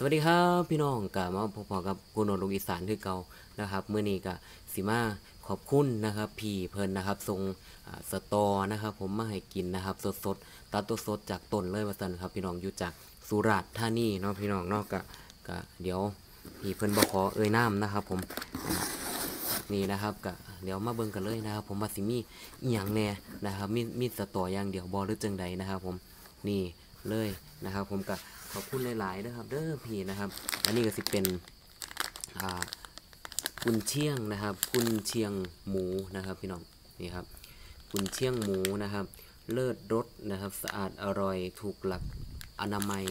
สวัสดีครับพี่น้องกลับมาพบกับกุนโนลูกอีสานคือเก่านะครับเมื่อนี้ก็สิมาขอบคุณนะครับพี่เพิ่นนะครับส่งสตอนะครับ ผมมาให้กินนะครับ สดๆตัดตัวสดจากต้นเลยว่าซั่นครับ พี่น้องอยู่จากสุราษฎร์ธานีเนาะพี่น้องเนาะก็ก็เดี๋ยวพี่เพิ่นบ่ขอเอ่ยน้ำนะครับ ผมนี่นะครับก็เดี๋ยวมาเบิ่งกันเลยนะครับ ผมว่าสิมีอีหยังแน่นะครับมีมีสตออย่างเดียวบ่หรือจังใดนะครับ ผมนี่ เลยนะครับ ผมก็ขอบคุณหลายๆนะครับ เด้อพี่นะครับอันนี้ก็สิเป็นอ่ากุนเชียงนะครับกุนเชียงหมูนะครับพี่น้องนี่ครับกุนเชียงหมูนะครับ เลิศรสนะครับ สะอาดอร่อยถูกหลักอนามัย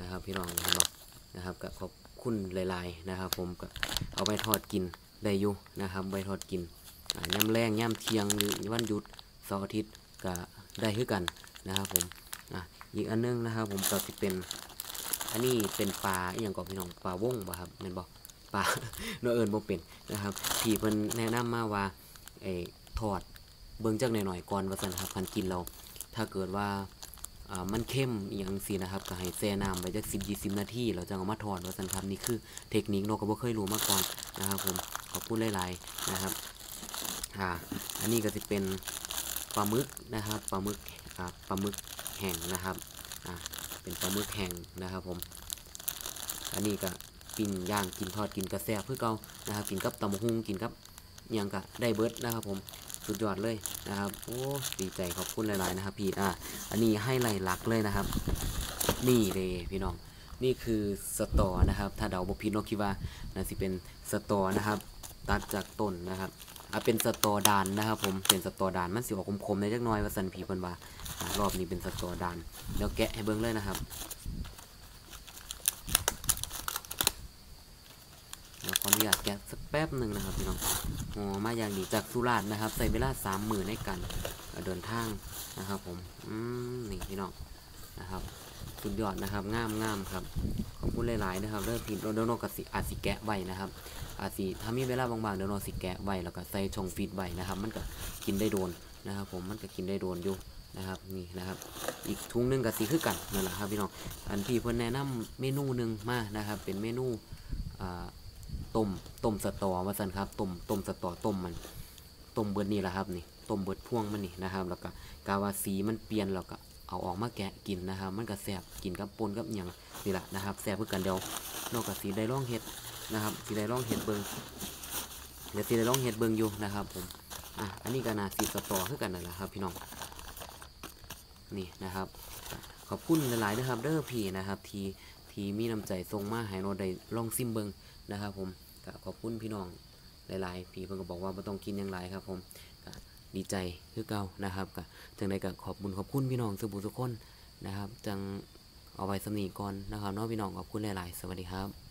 นะครับ พี่น้องนะครับนะครับก็ขอบคุณหลายๆนะครับ ผมก็เอาไปทอดกินได้อยู่นะครับไปทอดกินย่ำแรงย่ำเทียงหรือวันหยุดเสาร์อาทิตย์ก็ได้คือกันนะครับผม อีกอันนึงนะครับผมก็สิเป็นอันนี้เป็นปลาอย่างก่อนพี่น้องปลาวงบ่ครับแม่นบ่ปลาเนื้อเอิญบ่เป็นนะครับพี่เพิ่นแนะนำมาว่าไอ้ทอดเบิ่งจักหน่อยๆก่อนว่าซั่นครับคันกินเรา ถ้าเกิดว่าอ่ามันเข้มอย่างสินะครับก็ให้แช่น้ำไปจัก10 20นาทีแล้วจังเอามาทอดว่าซั่นครับนี่คือเทคนิคเนาะก็บ่เคยรู้มาก่อนนะครับผมขอบคุณหลายๆนะครับอ่าอันนี้ก็สิเป็นปลาหมึกนะครับปลาหมึกอ่าปลาหมึก แห้งนะครับอ่าเป็นปลาหมึกแห้งนะครับผม อันนี้ก็กินย่างกินทอดกินกระแซบเพื่อเกานะครับ กินกับตำหุงกินกับยังกะได้เบิร์ดนะครับผมสุดยอดเลยนะครับโอ้ดีใจขอบคุณหลายๆนะครับพี่อะอันนี้ให้ไล่หลักเลยนะครับ นี่เลยพี่น้องนี่คือสตอนะครับ ถ้าเดาบ่ผิดเนาะคิดว่าน่าสิเป็นสตอนะครับ ตัดจากต้นนะครับอะเป็นสตอดานนะครับ ผมเป็นสตอดานมันสิออกคมๆในจักน่อยว่าสันผีเพิ่นว่ารอบนี้เป็นสตอดานเดี๋ยวแกะให้เบิ่งเลยนะครับเดี๋ยวขออนุญาตแกะสักแป๊บหนึ่งนะครับพี่น้องอ๋อมาอย่างดีจากสุราษฎร์นะครับใส่เวลาสามหมื่นในการเดินทางนะครับ ผมอืมนี่พี่น้อง นะครับ สุดยอดนะครับงามงามครับขอบคุณหลายๆนะครับเริ่มผิดโดนโนกับสิอาสิแกะไว้นะครับอาสิถ้ามีเวลาบางๆเดี๋ยวโนสิแกะไว้แล้วก็ใส่ชงฟีดไว้นะครับ มันก็กินได้โดนนะครับผมมันก็กินได้โดนอยู่นะครับนี่นะครับ อีกถุงหนึงกับสีคือกันนั่นแหละครับพี่น้องอันพี่เพิ่นแนะนำเมนูหนึ่งมานะครับ เป็นเมนูต้มต้มสตอว่าสันครับต้มต้มสตอต้มมันต้มเบิดนี่แหละครับนี่ต้มเบิดพ่วงมันนี่นะครับ แล้วก็กาวาสีมันเปลี่ยนแล้วก็ เอาออกมาแกะกินนะครับ มันก็แสบกินกับปนกับอย่างนี่แหละนะครับแสบเพื่อกันเดียวนอกจากสีได้ร่องเห็ดนะครับ สีได้ร่องเห็ดเบิงเดี๋ยวสีได้ร่องเห็ดเบิงอยู่นะครับผมอะอันนี้ก็นาสีสตอคือกันนั่นแหละครับ พี่น้องนี่นะครับ ขอบคุณหลายๆนะครับเด้อพี่นะครับ ทีทีมีน้ำใจทรงมาห้เราได้ลองซิมเบิงนะครับ ผมขอบคุณพี่น้องหลายๆพี่เพิ่นก็บอกว่าไม่ต้องกินอย่างไรครับ ผม ดีใจคือเก่านะครับก็จังใดก็ขอบบุญขอบคุณพี่น้องสุบุสุกคนนะครับ จังเอาไว้สำนีก่อนนะครับน้องพี่น้องขอบคุณหลาย ๆ สวัสดีครับ